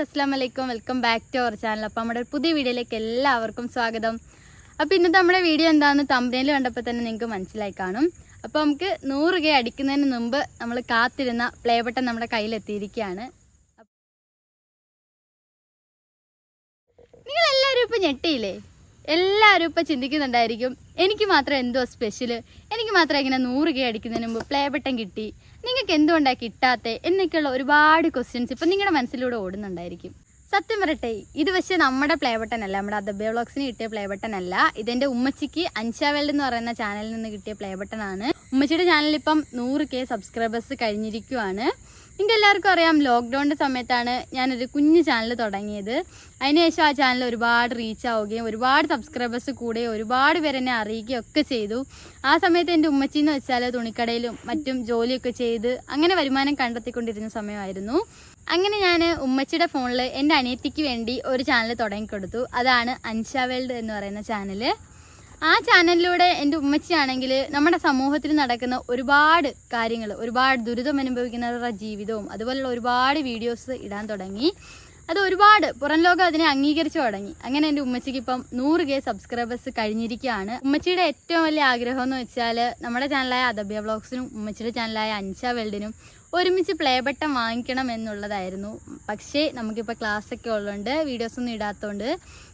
അസ്സാം വലൈക്കും welcome back to our channel. അപ്പോൾ നമ്മുടെ പുതിയ വീഡിയോയിലേക്ക് എല്ലാവർക്കും സ്വാഗതം. അപ്പോൾ ഇന്നത്തെ നമ്മുടെ വീഡിയോ എന്താണെന്ന് തമ്പനയിൽ കണ്ടപ്പോൾ തന്നെ നിങ്ങൾക്ക് മനസ്സിലായി കാണും. അപ്പോൾ നമുക്ക് നൂറ് കെ അടിക്കുന്നതിന് മുമ്പ് നമ്മൾ കാത്തിരുന്ന പ്ലേ ബട്ടൺ നമ്മുടെ കയ്യിലെത്തിയിരിക്കുകയാണ് നിങ്ങൾ എല്ലാവരും ഇപ്പോൾ ഞെട്ടിയില്ലേ? എല്ലാവരും ഇപ്പോൾ ചിന്തിക്കുന്നുണ്ടായിരിക്കും എനിക്ക് മാത്രം എന്തോ സ്പെഷ്യൽ എനിക്ക് മാത്രം ഇങ്ങനെ നൂറ് കെ അടിക്കുന്നതിന് മുമ്പ് പ്ലേ ബട്ടൺ കിട്ടി. നിങ്ങൾക്ക് എന്തുകൊണ്ടാണ് കിട്ടാത്തത് എന്നൊക്കെയുള്ള ഒരുപാട് ക്വസ്റ്റ്യൻസ് ഇപ്പം നിങ്ങളുടെ മനസ്സിലൂടെ ഓടുന്നുണ്ടായിരിക്കും. സത്യം പറയട്ടെ ഇത് പക്ഷേ നമ്മുടെ പ്ലേ ബട്ടൺ അല്ല. നമ്മുടെ അദബേ വ്ളോഗ്സിന് കിട്ടിയ പ്ലേ ബട്ടൺ അല്ല. ഇതെന്റെ ഉമ്മച്ചിക്ക് അൻഷാ വേൾഡ് എന്ന് പറയുന്ന ചാനലിൽ നിന്ന് കിട്ടിയ പ്ലേ ബട്ടൺ ആണ്. ഉമ്മച്ചിയുടെ ചാനലിൽ ഇപ്പം നൂറ് കെ സബ്സ്ക്രൈബേഴ്സ് കഴിഞ്ഞിരിക്കുവാണ്. നിങ്ങൾക്ക് എല്ലാവർക്കും അറിയാം ലോക്ക്ഡൗണിന്റെ സമയത്താണ് ഞാനൊരു കുഞ്ഞു ചാനൽ തുടങ്ങിയത്. അതിനുശേഷം ആ ചാനൽ ഒരുപാട് റീച്ച് ആവുകയും ഒരുപാട് സബ്സ്ക്രൈബേഴ്സ് കൂടെ ഒരുപാട് പേര് എന്നെ അറിയിക്കുകയും ഒക്കെ ചെയ്തു. ആ സമയത്ത് എന്റെ ഉമ്മച്ചി എന്ന് വെച്ചാൽ തുണിക്കടയിലും മറ്റും ജോലിയൊക്കെ ചെയ്ത് അങ്ങനെ വരുമാനം കണ്ടെത്തിക്കൊണ്ടിരുന്ന സമയമായിരുന്നു. അങ്ങനെ ഞാൻ ഉമ്മച്ചിയുടെ ഫോണിൽ എന്റെ അനിയത്തിക്ക് വേണ്ടി ഒരു ചാനൽ തുടങ്ങിക്കൊടുത്തു. അതാണ് അൻഷ വേൾഡ് എന്ന് പറയുന്ന ചാനൽ ആ ചാനലിലൂടെ എന്റെ ഉമ്മച്ചിയാണെങ്കിൽ നമ്മുടെ സമൂഹത്തിൽ നടക്കുന്ന ഒരുപാട് കാര്യങ്ങൾ ഒരുപാട് ദുരിതം അനുഭവിക്കുന്നവരുടെ ജീവിതവും അതുപോലുള്ള ഒരുപാട് വീഡിയോസ് ഇടാൻ തുടങ്ങി. അത് ഒരുപാട് പുറം ലോകം അതിനെ അംഗീകരിച്ചു തുടങ്ങി. അങ്ങനെ എന്റെ ഉമ്മച്ചിക്ക് ഇപ്പം നൂറ് കെ സബ്സ്ക്രൈബേഴ്സ് കഴിഞ്ഞിരിക്കുകയാണ്. ഉമ്മച്ചിയുടെ ഏറ്റവും വലിയ ആഗ്രഹം എന്ന് വെച്ചാൽ നമ്മുടെ ചാനലായ അദബ്യ വ്ളോഗ്സിനും ഉമ്മച്ചിയുടെ ചാനലായ അൻഷ വേൾഡിനും ഒരുമിച്ച് പ്ലേ ബട്ടൺ വാങ്ങിക്കണം എന്നുള്ളതായിരുന്നു. പക്ഷേ നമുക്കിപ്പോൾ ക്ലാസ്സൊക്കെ ഉള്ളതുകൊണ്ട് വീഡിയോസൊന്നും ഇടാത്തതുകൊണ്ട്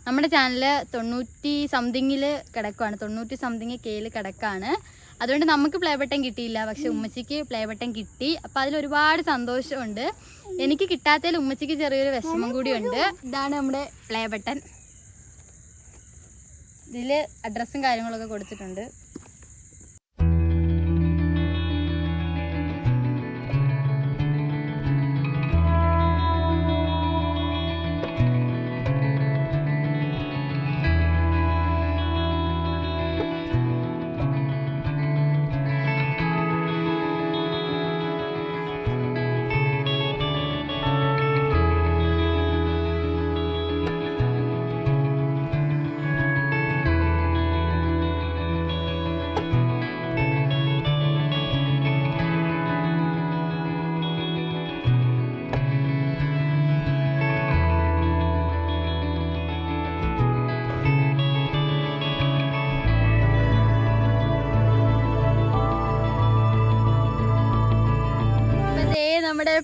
നമ്മുടെ ചാനൽ തൊണ്ണൂറ്റി സംതിങ്ങിൽ കിടക്കുവാണ്. തൊണ്ണൂറ്റി സംതിങ് കെയിൽ കിടക്കാണ്. അതുകൊണ്ട് നമുക്ക് പ്ലേ ബട്ടൺ കിട്ടിയില്ല. പക്ഷെ ഉമ്മച്ചിക്ക് പ്ലേ ബട്ടൺ കിട്ടി. അപ്പോൾ അതിൽ ഒരുപാട് സന്തോഷമുണ്ട്. എനിക്ക് കിട്ടാത്തതിൽ ഉമ്മച്ചിക്ക് ചെറിയൊരു വിഷമം കൂടിയുണ്ട് ഇതാണ് നമ്മുടെ പ്ലേ ബട്ടൺ ഇതിൽ അഡ്രസ്സും കാര്യങ്ങളൊക്കെ കൊടുത്തിട്ടുണ്ട്.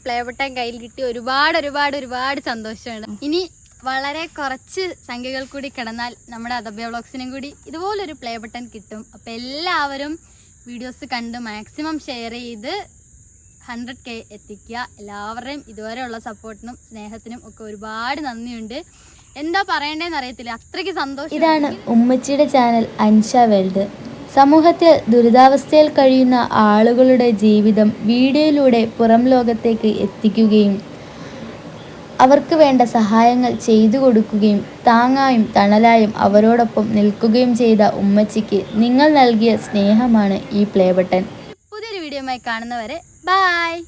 പ്ലേ ബട്ടൺ കയ്യിൽ കിട്ടി. ഒരുപാട് ഒരുപാട് ഒരുപാട് സന്തോഷമാണ്. ഇനി വളരെ കുറച്ച് സംഖ്യകൾ കൂടി കിടന്നാൽ നമ്മുടെ അദബ്യ വ്ളോഗ്സിനും കൂടി ഇതുപോലൊരു പ്ലേ ബട്ടൺ കിട്ടും. അപ്പം എല്ലാവരും വീഡിയോസ് കണ്ട് മാക്സിമം ഷെയർ ചെയ്ത് ഹൺഡ്രഡ് കെ എത്തിക്കുക. എല്ലാവരുടെയും ഇതുവരെയുള്ള സപ്പോർട്ടിനും സ്നേഹത്തിനും ഒക്കെ ഒരുപാട് നന്ദിയുണ്ട്. എന്താ പറയണ്ടേന്ന് അറിയത്തില്ല. അത്രയ്ക്ക് സന്തോഷം. ഇതാണ് ഉമ്മച്ചിയുടെ ചാനൽ അൻഷ വേൾഡ്. സമൂഹത്തിൽ ദുരിതാവസ്ഥയിൽ കഴിയുന്ന ആളുകളുടെ ജീവിതം വീഡിയോയിലൂടെ പുറം ലോകത്തേക്ക് എത്തിക്കുകയും അവർക്ക് വേണ്ട സഹായങ്ങൾ ചെയ്തു കൊടുക്കുകയും താങ്ങായും തണലായും അവരോടൊപ്പം നിൽക്കുകയും ചെയ്ത ഉമ്മച്ചിക്ക് നിങ്ങൾ നൽകിയ സ്നേഹമാണ് ഈ പ്ലേ ബട്ടൺ. പുതിയൊരു വീഡിയോയുമായി കാണുന്നവരെ ബായ്